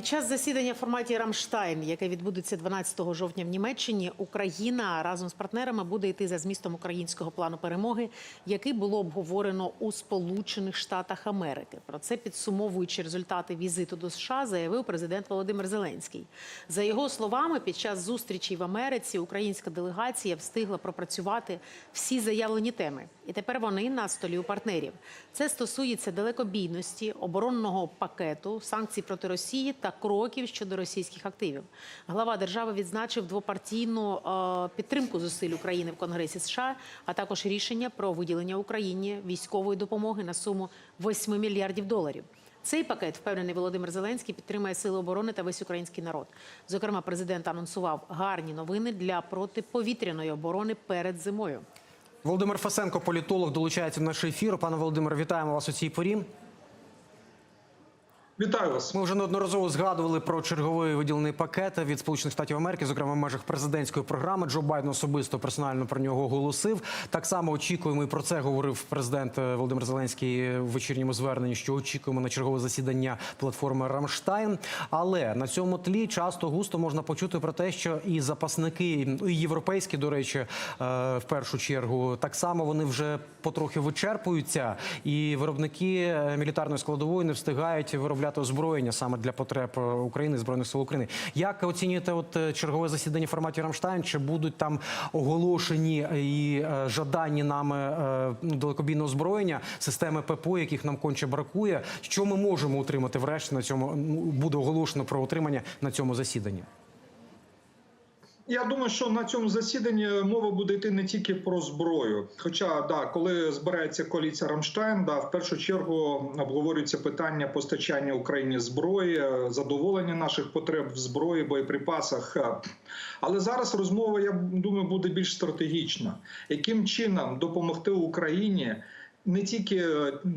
Під час засідання в форматі Рамштайн, яке відбудеться 12 жовтня в Німеччині, Україна разом з партнерами буде йти за змістом українського плану перемоги, який було обговорено у Сполучених Штатах Америки. Про це підсумовуючи результати візиту до США, заявив президент Володимир Зеленський. За його словами, під час зустрічі в Америці українська делегація встигла пропрацювати всі заявлені теми, і тепер вони на столі у партнерів. Це стосується далекобійності, оборонного пакету, санкцій проти Росії та кроків щодо російських активів. Глава держави відзначив двопартійну е, підтримку зусиль України в Конгресі США, а також рішення про виділення Україні військової допомоги на суму 8 мільярдів доларів. Цей пакет, впевнений Володимир Зеленський, підтримає сили оборони та весь український народ. Зокрема, президент анонсував гарні новини для протиповітряної оборони перед зимою. Володимир Фасенко, політолог, долучається до нашого ефіру. Пане Володимире, вітаємо вас у цій порі. Вітаю вас. Ми вже неодноразово згадували про черговий виділений пакет від Сполучених Штатів Америки, зокрема в межах президентської програми. Джо Байден особисто персонально про нього оголосив. Так само очікуємо, і про це говорив президент е, Володимир Зеленський в вечірньому зверненні. Що очікуємо на чергове засідання платформи Рамштайн. Але на цьому тлі часто густо можна почути про те, що і запасники, і європейські, до речі, е, в першу чергу, так само вони вже потрохи вичерпуються, і виробники е, мілітарної складової не встигають виробляти озброєння саме для потреб е, України збройних сил України. Як оцінюєте от е, чергове засідання в форматі Рамштайн? Чи будуть там оголошені і е, жадані нами ну, далекобійного озброєння, системи ППО, яких нам конче бракує? Що ми можемо отримати врешті на цьому? Буде оголошено про отримання на цьому засіданні? Я думаю, що на цьому засіданні мова буде йти не тільки про зброю. Хоча, да, коли збирається коаліція Рамштайн, да, в першу чергу обговорюється питання постачання Україні зброї, задоволення наших потреб в зброї, боєприпасах. Але зараз розмова, я думаю, буде більш стратегічна. Яким чином допомогти Україні? Не тільки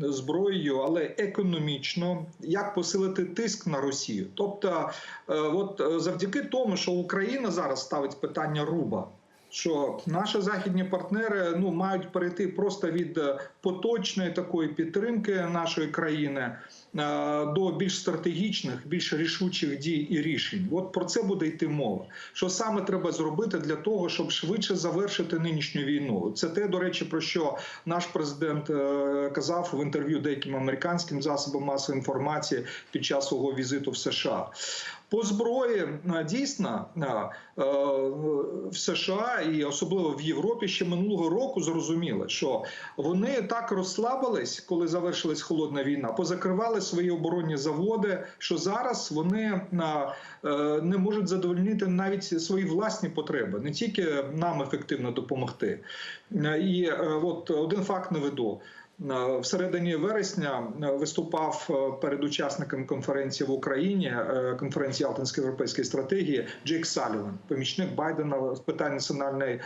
зброєю, але економічно, як посилити тиск на Росію. Тобто, е, от е, завдяки тому, що Україна зараз ставить питання руба. Що наші західні партнери ну мають перейти просто від е, поточної такої підтримки нашої країни е, до більш стратегічних, більш рішучих дій і рішень. От про це буде йти мова. Що саме треба зробити для того, щоб швидше завершити нинішню війну? Це те, до речі, про що наш президент е, казав в інтерв'ю деяким американським засобам масової інформації під час свого візиту в США. По зброї дійсно в США і особливо в Європі ще минулого року зрозуміли, що вони так розслабились, коли завершилась холодна війна, позакривали свої оборонні заводи. Що зараз вони не можуть задовольнити навіть свої власні потреби, не тільки нам ефективно допомогти. І от один факт наведу. В середині вересня виступав перед учасниками конференції в Україні конференції Алтинської європейської стратегії Джейк Саліван, помічник Байдена з питань національної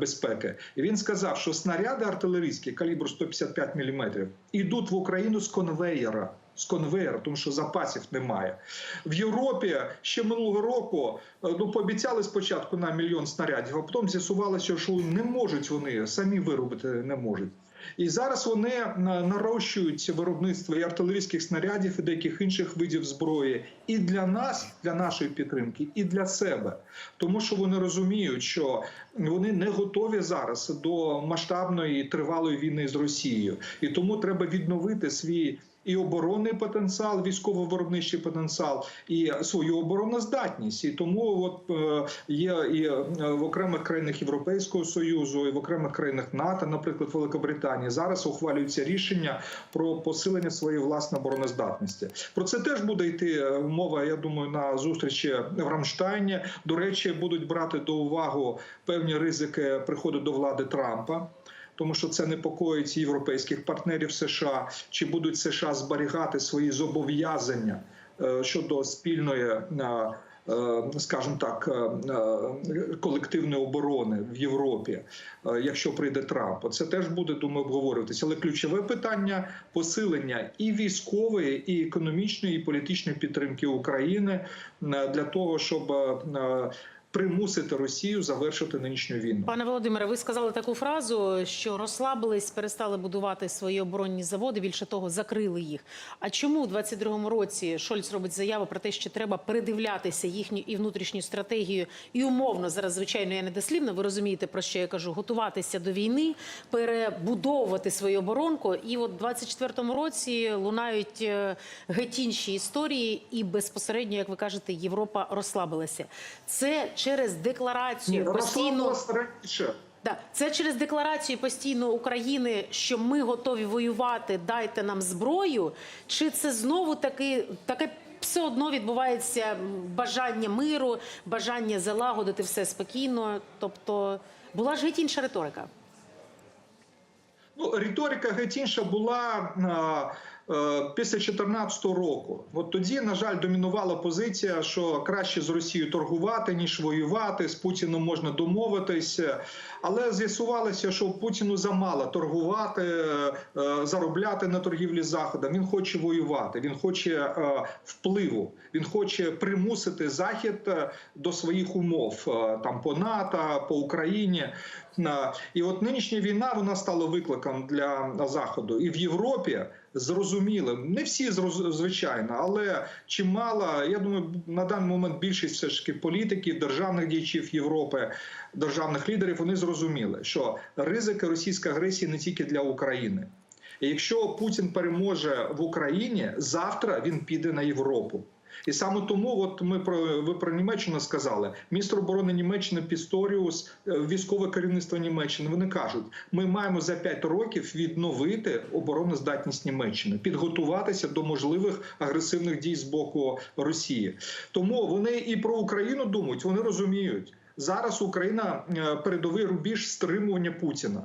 безпеки. І він сказав, що снаряди артилерійські калібру 155 мм йдуть в Україну з конвеєра. З конвейера, тому що запасів немає в Європі. Ще минулого року ну пообіцяли спочатку на мільйон снарядів, а потім з'ясувалося, що не можуть вони самі виробити не можуть. І зараз вони нарощують виробництво і артилерійських снарядів і деяких інших видів зброї і для нас, для нашої підтримки, і для себе, тому що вони розуміють, що вони не готові зараз до масштабної тривалої війни з Росією, і тому треба відновити свій. І оборонний потенціал, військово-виробничий потенціал, і свою обороноздатність. І тому от е, є і в окремих країнах Європейського союзу, і в окремих країнах НАТО, наприклад, Великобританії, зараз ухвалюються рішення про посилення своєї власної обороноздатності. Про це теж буде йти мова. Я думаю, на зустрічі в Рамштайні. До речі, будуть брати до уваги певні ризики приходу до влади Трампа тому що це непокоїть європейських партнерів США, чи будуть США зберігати свої зобов'язання щодо спільної. Скажімо так, колективної оборони в Європі, якщо прийде Трамп, це теж буде думаю, обговорюватися. Але ключове питання посилення і військової, і економічної, і політичної підтримки України для того, щоб примусити Росію завершити нинішню війну. Пане Володимире, ви сказали таку фразу, що розслабились, перестали будувати свої оборонні заводи. Більше того, закрили їх. А чому у 22-му році Шольц робить заяву про те, що треба передивлятися їхню і внутрішню стратегію, і умовно зараз, звичайно, я не дослівно. Ви розумієте про що я кажу? Готуватися до війни, перебудовувати свою оборонку. І от у 24-му році лунають е, геть інші історії, і безпосередньо, як ви кажете, Європа розслабилася. Це через декларацію постійно. Раніше. Да, це через декларацію постійно України, що ми готові воювати, дайте нам зброю. Чи це знову таки таке все одно відбувається бажання миру, бажання залагодити все спокійно? Тобто була ж геть інша риторика. Ну, риторика геть інша була після 2014 року. От тоді, на жаль, домінувала позиція, що краще з Росією торгувати, ніж воювати. З Путіном можна домовитись. Але з'ясувалося, що Путіну замало торгувати, е, заробляти на торгівлі Заходом. Він хоче воювати, він хоче е, впливу, він хоче примусити Захід е, до своїх умов е, там по НАТО, по Україні. Е, І от нинішня війна вона стала викликом для Заходу. І в Європі зрозуміло, не всі звичайно, але чимало, я думаю, на даний момент більшість все ж таки політиків, державних діячів Європи, державних лідерів, вони зрозуміли, що ризики російської агресії не тільки для України. І якщо Путін переможе в Україні, завтра він піде на Європу. І саме тому, от ми про ви про Німеччину сказали. Міністр оборони Німеччини Пісторіус, е, військове керівництво Німеччини. Вони кажуть, ми маємо за 5 років відновити обороноздатність Німеччини, підготуватися до можливих агресивних дій з боку Росії. Тому вони і про Україну думають. Вони розуміють зараз. Україна е, передовий рубіж стримування Путіна.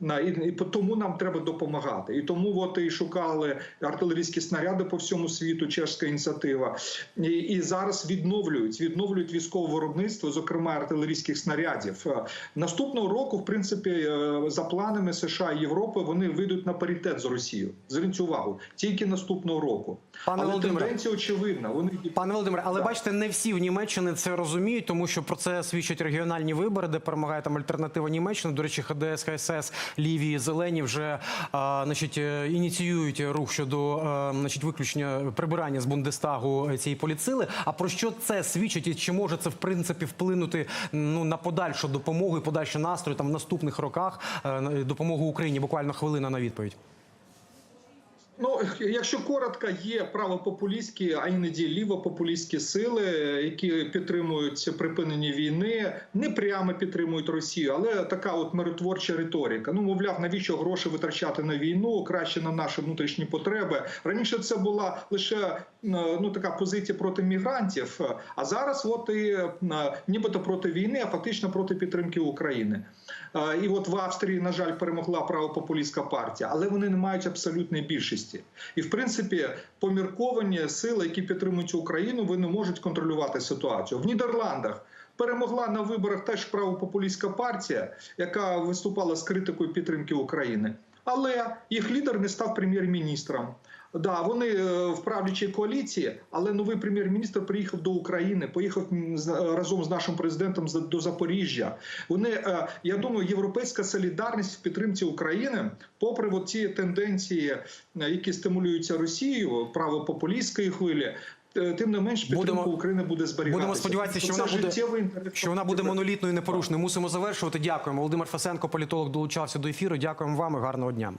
На і, тому нам треба допомагати. І тому от і шукали артилерійські снаряди по всьому світу. Чешська ініціатива, і, і зараз відновлюють відновлюють військове виробництво, зокрема артилерійських снарядів. Е, Наступного року, в принципі, е, за планами США і Європи, вони вийдуть на паритет з Росією. Зверніть увагу, тільки наступного року. Пане Але Володимире, тенденція очевидна. Вони Пане Володимире, але Да. бачите, не всі в Німеччині це розуміють, тому що про це свідчать регіональні вибори, де перемагає там альтернатива Німеччини. До речі, ХДС, ХСС, Лівії, Зелені вже а, значить, е, ініціюють рух щодо а, значить, виключення прибирання з Бундестагу цієї поліцили. А про що це свідчить і чи може це в принципі вплинути ну на подальшу допомогу і подальший настрій там в наступних роках е, допомогу Україні? Буквально хвилина на відповідь. Ну, якщо коротко, є правопопулістські, а іноді лівопопулістські сили, які підтримують припинення війни, не прямо підтримують Росію, але така от миротворча риторика. Ну, мовляв, навіщо гроші витрачати на війну, краще на наші внутрішні потреби. Раніше це була лише ну така позиція проти мігрантів. А зараз, от і е, нібито проти війни, а фактично проти підтримки України. Е, І от в Австрії, на жаль, перемогла правопопулістська партія, але вони не мають абсолютної більшості. І в принципі, помірковані сили, які підтримують Україну, вони можуть контролювати ситуацію в Нідерландах. Перемогла на виборах теж правопопулістська партія, яка виступала з критикою підтримки України. Але їх лідер не став прем'єр-міністром. Да, вони е, в правлячій коаліції, але новий прем'єр-міністр приїхав до України, поїхав з- разом з нашим президентом до Запоріжжя. Вони, е, я думаю, європейська солідарність в підтримці України, попри ці тенденції, е, які стимулюються Росією, правопопулістської хвилі. Е, Тим не менш, підтримка Будемо- України буде зберігатися. Будемо сподіватися, що Це вона буде що вона буде монолітною і непорушною. Мусимо завершувати. Дякуємо. Володимир Фасенко, політолог, долучався до ефіру. Дякуємо вам і гарного дня.